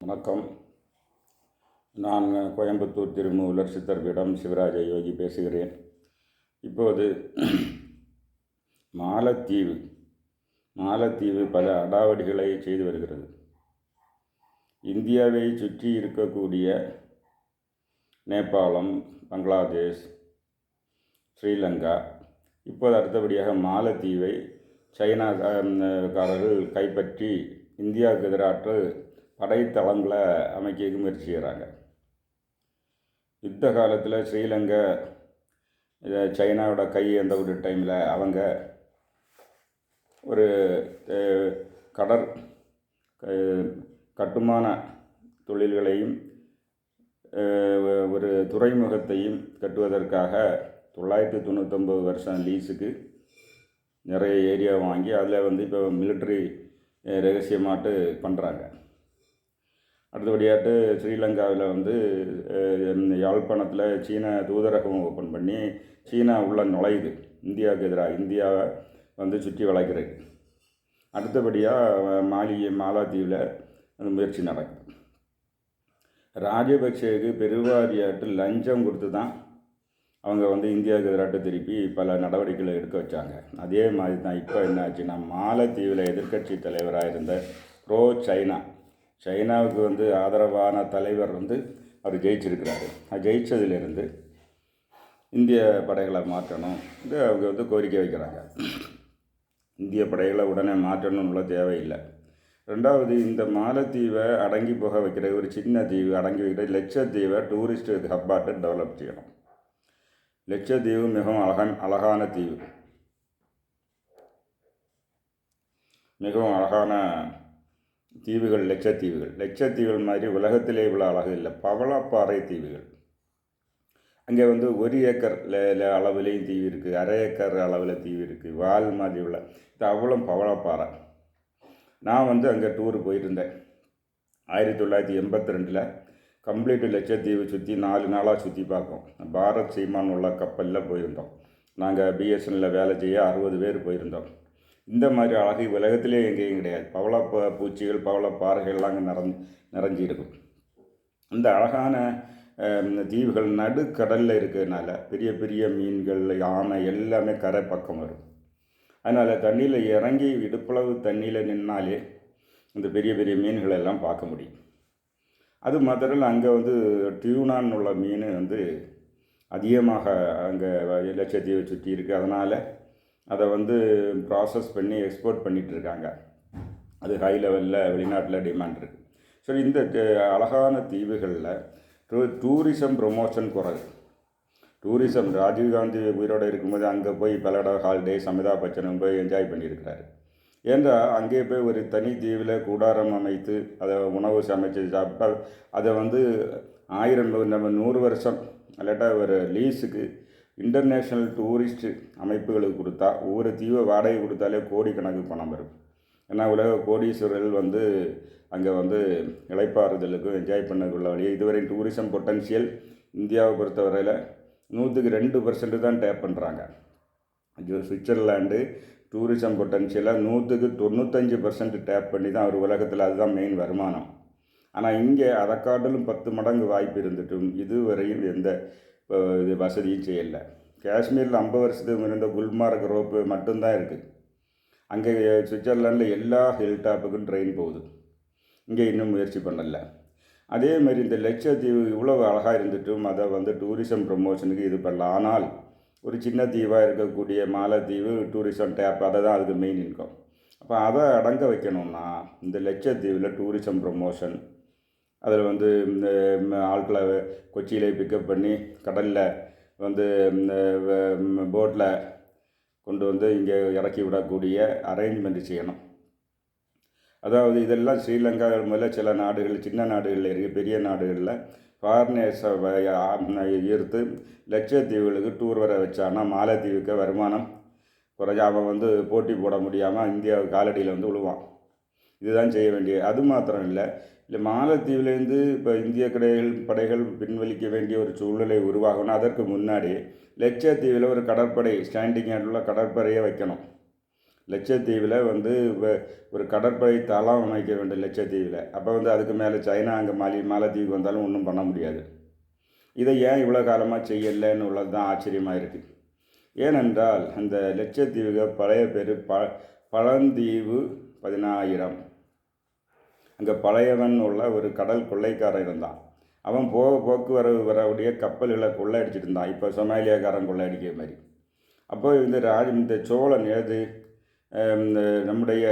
வணக்கம். நான் கோயம்புத்தூர் திருமூலர் சித்தர்பீடம் சிவராஜ யோகி பேசுகிறேன். இப்போது மாலத்தீவு மாலத்தீவு பல அடாவடிகளை செய்து வருகிறது. இந்தியாவை சுற்றி இருக்கக்கூடிய நேபாளம் பங்களாதேஷ் ஸ்ரீலங்கா இப்போது அடுத்தபடியாக மாலத்தீவை சைனா காரர்கள் கைப்பற்றி இந்தியாவுக்கு எதிராற்று படைத்தளங்களை அமைக்க முயற்சி செய்கிறாங்க. யுத்த காலத்தில் ஸ்ரீலங்கா இதை சைனாவோட கை எந்த ஒரு டைமில் அவங்க ஒரு கடற் கட்டுமான தொழில்களையும் ஒரு துறைமுகத்தையும் கட்டுவதற்காக தொள்ளாயிரத்தி தொண்ணூற்றொம்பது வருஷம் லீஸுக்கு நிறைய ஏரியா வாங்கி அதில் வந்து இப்போ மிலிட்ரி ரகசியமாட்டு பண்ணுறாங்க அடுத்தபடியாட்டு ஸ்ரீலங்காவில் வந்து யாழ்ப்பாணத்தில் சீன தூதரகம் ஓப்பன் பண்ணி சீனா உள்ள நுழையுது. இந்தியாவுக்கு எதிராக. இந்தியாவை வந்து சுற்றி வளைக்கிறது. அடுத்தபடியாக மாலி மாலாத்தீவில் அந்த முயற்சி நடக்குது. ராஜபக்சேவுக்கு பெருவாரியாட்டு லஞ்சம் கொடுத்து தான் அவங்க வந்து இந்தியாவுக்கு எதிராட்டு திருப்பி பல நடவடிக்கைகளை எடுக்க வச்சாங்க. அதே மாதிரி தான் இப்போ என்ன ஆச்சுன்னா மாலத்தீவில் எதிர்க்கட்சி தலைவராக இருந்த ப்ரோ சைனா சைனாவுக்கு வந்து ஆதரவான தலைவர் வந்து அவர் ஜெயிச்சிருக்கிறாரு. அது இந்திய படைகளை மாற்றணும். இது அவங்க வந்து கோரிக்கை வைக்கிறாங்க. இந்திய படைகளை உடனே மாற்றணும்னு தேவையில்லை. ரெண்டாவது இந்த மாலத்தீவை அடங்கி போக வைக்கிற ஒரு சின்ன தீவு அடங்கி வைக்கிற லட்சத்தீவை டூரிஸ்ட் ஹப்பாட்டு டெவலப் செய்யணும். லட்சத்தீவு மிகவும் அழகன் அழகான தீவு. மிகவும் அழகான தீவுகள் லட்சத்தீவுகள். லட்சத்தீவுகள் மாதிரி உலகத்திலே இவ்வளோ அழகு இல்லை. பவளப்பாறை தீவுகள். அங்கே வந்து ஒரு ஏக்கர் அளவுலேயும் தீவு இருக்குது அரை ஏக்கர் அளவில் தீவு இருக்குது வால் மாதிரி உள்ள. இது அவ்வளோ பவளப்பாறை. நான் வந்து அங்கே டூர் போயிருந்தேன். ஆயிரத்தி தொள்ளாயிரத்தி எண்பத்தி ரெண்டில் கம்ப்ளீட் லட்சத்தீவு சுற்றி நாலு நாளாக சுற்றி பார்ப்போம். பாரத் சீமான் உள்ள கப்பலில் போயிருந்தோம். நாங்கள் பிஎஸ்என்எல்லில் வேலை செய்ய அறுபது பேர் போயிருந்தோம். இந்த மாதிரி அழகு உலகத்திலே எங்கேயும் கிடையாது. பவள ப- பூச்சிகள் பவள பாறைகள்லாம் அங்கே நிறைஞ்சு நிறைஞ்சி இருக்கும் இந்த அழகான தீவுகள் நடுக்கடலில் இருக்கிறதுனால பெரிய பெரிய மீன்கள் யானை எல்லாமே கரை பக்கம் வரும். அதனால் தண்ணியில் இறங்கி இடுப்பளவு தண்ணியில் நின்னாலே இந்த பெரிய பெரிய மீன்களை எல்லாம் பார்க்க முடியும். அது மாத்திரம் அங்கே வந்து டியூனான் உள்ள மீன் வந்து அதிகமாக அங்கே லட்சத்தீவை சுற்றி இருக்குது அதனால் அதை வந்து ப்ராசஸ் பண்ணி எக்ஸ்போர்ட் பண்ணிகிட்ருக்காங்க அது ஹை லெவலில் வெளிநாட்டில் டிமாண்ட் இருக்குது ஸோ இந்த அழகான தீவுகளில் டூ டூரிசம் ப்ரொமோஷன் குறைவு. டூரிசம் ராஜீவ்காந்தி உயிரோடு இருக்கும்போது அங்கே போய் பல்லட ஹாலிடேஸ் அமிதாப் பச்சனும் போய் என்ஜாய் பண்ணியிருக்கிறாரு. ஏன்றால் அங்கே போய் ஒரு தனி தீவில் கூடாரம் அமைத்து அதை உணவு சமைச்சு சாப்பிட்டா அதை வந்து ஆயிரம் நம்ம நூறு வருஷம் இல்லாட்டா ஒரு லீஸுக்கு இன்டர்நேஷ்னல் டூரிஸ்ட் அமைப்புகளுக்கு கொடுத்தா ஒவ்வொரு தீவை வாடகை கொடுத்தாலே கோடிக்கணக்கு பணம் வரும். ஏன்னா உலக கோடீஸ்வரர்கள் வந்து அங்கே வந்து இளைப்பாறுதலுக்கும் என்ஜாய் பண்ணக்குள்ள வழி இதுவரை டூரிசம் பொட்டன்ஷியல் இந்தியாவை பொறுத்தவரையில் நூற்றுக்கு ரெண்டு பர்சன்ட் தான் டேப் பண்ணுறாங்க சுவிட்சர்லாண்டு டூரிசம் பொட்டன்ஷியலாக நூற்றுக்கு தொண்ணூத்தஞ்சு பர்சன்ட் டேப் பண்ணி தான் அவர் உலகத்தில் அதுதான் மெயின் வருமானம். ஆனால் இங்கே அதை காட்டிலும் பத்து மடங்கு வாய்ப்பு இருந்துட்டும் இதுவரையும் எந்த இது வசதியும் செய்யலை. காஷ்மீரில் ஐம்பது வருஷத்துக்கு இருந்த குல்மார்க் ரோப்பு மட்டும்தான் இருக்குது அங்கே சுவிட்சர்லாண்டில் எல்லா ஹில் டாப்புக்கும் ட்ரெயின் போகுது. இங்கே இன்னும் முயற்சி பண்ணலை. அதே மாதிரி இந்த லட்சத்தீவு இவ்வளவு அழகாக இருந்துட்டும் அதை வந்து டூரிசம் ப்ரமோஷனுக்கு இது பண்ணலாம். ஆனால் ஒரு சின்ன தீவாக இருக்கக்கூடிய மாலத்தீவு டூரிசம் டேப் அதை தான் அதுக்கு மெயின் இன்கம் அப்போ அதை அடங்க வைக்கணும்னா இந்த லட்சத்தீவில் டூரிசம் ப்ரமோஷன் அதில் வந்து இந்த ஆட்களை கொச்சியில் பிக்கப் பண்ணி கடலில் வந்து போட்டில் கொண்டு வந்து இங்கே இறக்கி விடக்கூடிய அரேஞ்ச்மெண்ட் செய்யணும். அதாவது இதெல்லாம் ஸ்ரீலங்கா முதல்ல சில நாடுகள் சின்ன நாடுகளில் இருக்குது பெரிய நாடுகளில் ஃபாரினர்ஸை ஈர்த்து லட்சத்தீவுகளுக்கு டூர் வர வச்சான்னா மாலத்தீவுக்கு வருமானம் குறைஞ்ச அவன் வந்து போட்டி போட முடியாமல் இந்தியா காலடியில் வந்து விழுவான். இதுதான் செய்ய வேண்டிய அது மாத்திரம் இல்லை இல்லை மாலத்தீவுலேருந்து இப்போ இந்திய கடைகள் படைகள் பின்வலிக்க வேண்டிய ஒரு சூழ்நிலை உருவாகணும். அதற்கு முன்னாடி லட்சத்தீவில் ஒரு கடற்படை ஸ்டாண்டிங் உள்ள கடற்படையை வைக்கணும். லட்சத்தீவில் வந்து வ- ஒரு கடற்படை தளம் அமைக்க வேண்டும் லட்சத்தீவில். அப்போ வந்து அதுக்கு மேலே சைனா அங்கே மாலி மாலத்தீவுக்கு வந்தாலும் ஒன்றும் பண்ண முடியாது. இதை ஏன் இவ்வளோ காலமாக செய்யலைன்னு உள்ளது தான் ஆச்சரியமாக இருக்குது ஏனென்றால் அந்த லட்சத்தீவுகள் பழைய பேர் ப பழந்தீவு பதினாயிரம். அங்கே பழையவன் உள்ள ஒரு கடல் கொள்ளைக்காரன் இருந்தான். அவன் போக போக்குவரவு வரவுடைய கப்பல்களை கொள்ளையடிச்சிட்டு இருந்தான். இப்போ சொமாலியாக்காரன் கொள்ளையடிக்கிற மாதிரி. அப்போ இந்த ராஜ இந்த சோழன் ஏது இந்த நம்முடைய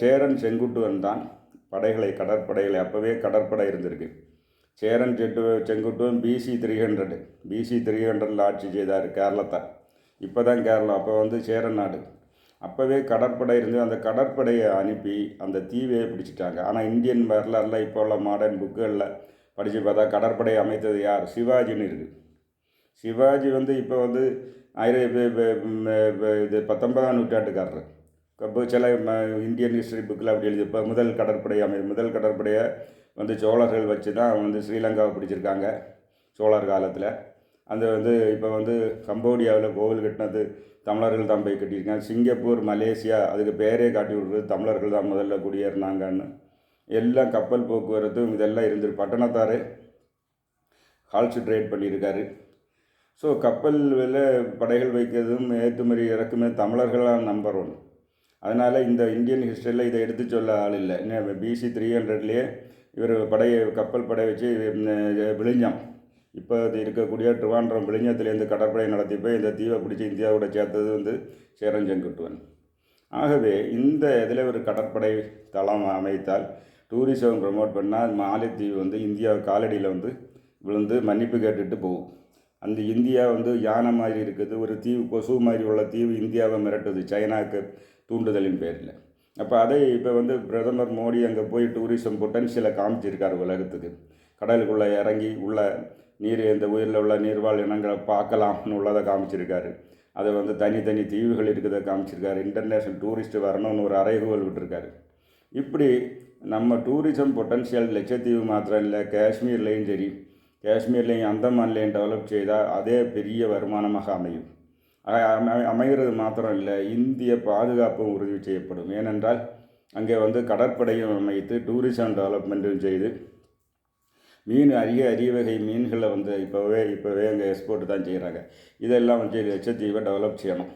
சேரன் செங்குட்டுவன் தான் படைகளை கடற்படைகளை அப்போவே கடற்படை இருந்திருக்கு. Cheran set Senguttuvan BC three hundred BC three ஹண்ட்ரடில் ஆட்சி செய்தார் கேரளத்தை இப்போ தான் கேரளம் அப்போ வந்து சேரன் நாடு. அப்போவே கடற்படை இருந்து அந்த கடற்படையை அனுப்பி அந்த தீவையை பிடிச்சிட்டாங்க. ஆனால் இந்தியன் வரலாறுல இப்போ உள்ள மாடர்ன் புக்குகளில் படித்து பார்த்தா கடற்படை அமைத்தது யார்? சிவாஜின்னு இருக்குது சிவாஜி வந்து இப்போ வந்து ஆயிர இது பத்தொன்பதாம் நூற்றாண்டுக்காரர். இப்போ சில ம- இந்தியன் ஹிஸ்டரி புக்கில் அப்படி எழுதி இப்போ முதல் கடற்படை அமை முதல் கடற்படையை வந்து சோழர்கள் வச்சு தான் வந்து ஸ்ரீலங்காவை பிடிச்சிருக்காங்க சோழர் காலத்தில். அந்த வந்து இப்போ வந்து கம்போடியாவில் கோவில் கட்டினது தமிழர்கள் தான் போய் கட்டியிருக்காங்க. சிங்கப்பூர் மலேசியா அதுக்கு பேரே காட்டி விடுறது தமிழர்கள் தான் முதல்ல குடியேறினாங்கன்னு. எல்லாம் கப்பல் போக்குவரத்தும் இதெல்லாம் இருந்துரு பட்டணத்தார் கால்சுட்ரேட் பண்ணியிருக்காரு. ஸோ கப்பலில் படைகள் வைக்கிறதும் ஏற்றுமதி இறக்குமே தமிழர்களால் நம்பர் ஒன் அதனால் இந்த இந்தியன் ஹிஸ்டரியில் இதை எடுத்து சொல்ல ஆள் இல்லை. பிசி த்ரீ ஹண்ட்ரட்லேயே இவர் படையை கப்பல் படை வச்சு விழிஞ்சான் இப்போ அது இருக்கக்கூடிய ட்ரிவாண்ட்ரம் விழிஞ்சத்துலேருந்து கடற்படை நடத்தி போய் இந்த தீவை பிடிச்சி இந்தியாவோட சேர்த்தது வந்து சேரஞ்செங்குட்டுவன். ஆகவே இந்த இதில் ஒரு கடற்படை தளம் அமைத்தால் டூரிசம் ப்ரமோட் பண்ணால் மாலைத்தீவு வந்து இந்தியா காலடியில் வந்து விழுந்து மன்னிப்பு கேட்டுட்டு போகும். அந்த இந்தியா வந்து யானை மாதிரி இருக்குது ஒரு தீவு கொசு மாதிரி உள்ள தீவு இந்தியாவை மிரட்டுது சைனாக்கு தூண்டுதலின் பேரில். அப்போ அதை இப்போ வந்து பிரதமர் மோடி அங்கே போய் டூரிசம் பொட்டன்ஷியலை காமிச்சிருக்கார் உலகத்துக்கு. கடலுக்குள்ளே இறங்கி உள்ள நீர் இந்த உயிரில் உள்ள நீர்வாழ் இனங்களை பார்க்கலாம்னு உள்ளதை காமிச்சிருக்காரு. அதை வந்து தனித்தனி தீவுகள் இருக்கிறத காமிச்சிருக்காரு. இன்டர்நேஷ்னல் டூரிஸ்ட் வரணும்னு ஒரு அறைகூவல் விட்டுருக்காரு. இப்படி நம்ம டூரிசம் பொட்டன்ஷியல் லட்சத்தீவு மாத்திரம் இல்லை காஷ்மீர்லேயும் சரி காஷ்மீர்லேயும் அந்தமான்லேயும் டெவலப் செய்தால் அதே பெரிய வருமானமாக அமையும். அமை- அமைகிறது மாத்திரம் இல்லை இந்திய பாதுகாப்பும் உறுதி செய்யப்படும். ஏனென்றால் அங்கே வந்து கடற்படையும் அமைத்து டூரிசம் டெவலப்மெண்ட்டும் செய்து மீன் அரிய அரிய வகை மீன்களை வந்து இப்போவே இப்போவே அங்கே எக்ஸ்போர்ட் தான் செய்கிறாங்க. இதெல்லாம் வந்து லட்சத்தீவை டெவலப் செய்யணும்.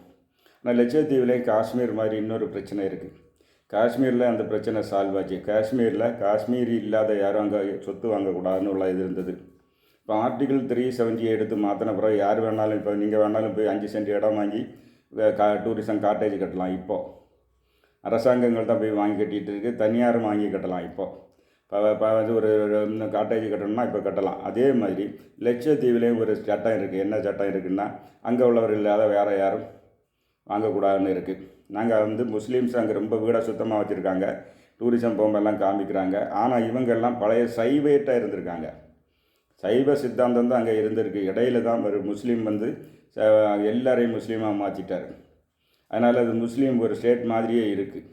ஆனால் லட்சத்தீவுலேயும் காஷ்மீர் மாதிரி இன்னொரு பிரச்சனை இருக்குது காஷ்மீரில் அந்த பிரச்சனை சால்வ் ஆச்சு. காஷ்மீரில் காஷ்மீர் இல்லாத யாரும் அங்கே சொத்து வாங்கக்கூடாதுன்னு உள்ள இது இருந்தது. இப்போ ஆர்டிகிள் த்ரீ செவன்ட்டி எடுத்து மாற்றின பிறகு யார் வேணாலும் இப்போ நீங்கள் வேணாலும் போய் அஞ்சு சென்ட் இடம் வாங்கி கா டூரிசம் காட்டேஜ் கட்டலாம் இப்போது அரசாங்கங்கள் தான் போய் வாங்கி கட்டிகிட்டு இருக்கு. தனியாரும் வாங்கி கட்டலாம் இப்போது வந்து ஒரு காட்டேஜ் கட்டணும்னா இப்போ கட்டலாம். அதே மாதிரி லட்சத்தீவுலேயும் ஒரு சட்டம் இருக்குது என்ன சட்டம் இருக்குன்னா அங்கே உள்ளவர்கள் இல்லாத வேறு யாரும் வாங்கக்கூடாதுன்னு இருக்குது நாங்கள் வந்து முஸ்லீம்ஸ் அங்கே ரொம்ப வீடை சுத்தமாக வச்சுருக்காங்க. டூரிசம் போகும்போதெல்லாம் காமிக்கிறாங்க. ஆனால் இவங்கெல்லாம் பழைய சைவேட்டாக இருந்திருக்காங்க. சைவ சித்தாந்தம் தான் அங்கே இருந்திருக்கு. இடையில தான் ஒரு முஸ்லீம் வந்து ச- எல்லாரையும் முஸ்லீமாக மாற்றிட்டார் அதனால் அது முஸ்லீம் ஒரு ஸ்டேட் மாதிரியே இருக்குது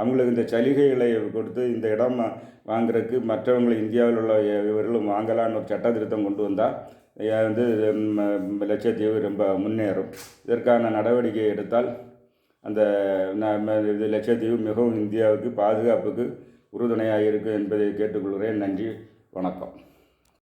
அவங்களுக்கு இந்த சலுகைகளை கொடுத்து இந்த இடம் வாங்குறதுக்கு மற்றவங்களை இந்தியாவில் உள்ள இவர்களும் வாங்கலான்னு ஒரு சட்ட திருத்தம் கொண்டு வந்தால் வந்து லட்சத்தீவு ரொம்ப முன்னேறும். இதற்கான நடவடிக்கை எடுத்தால் அந்த இது லட்சத்தீவு மிகவும் இந்தியாவுக்கு பாதுகாப்புக்கு உறுதுணையாக இருக்கும் என்பதை கேட்டுக்கொள்கிறேன். நன்றி வணக்கம்.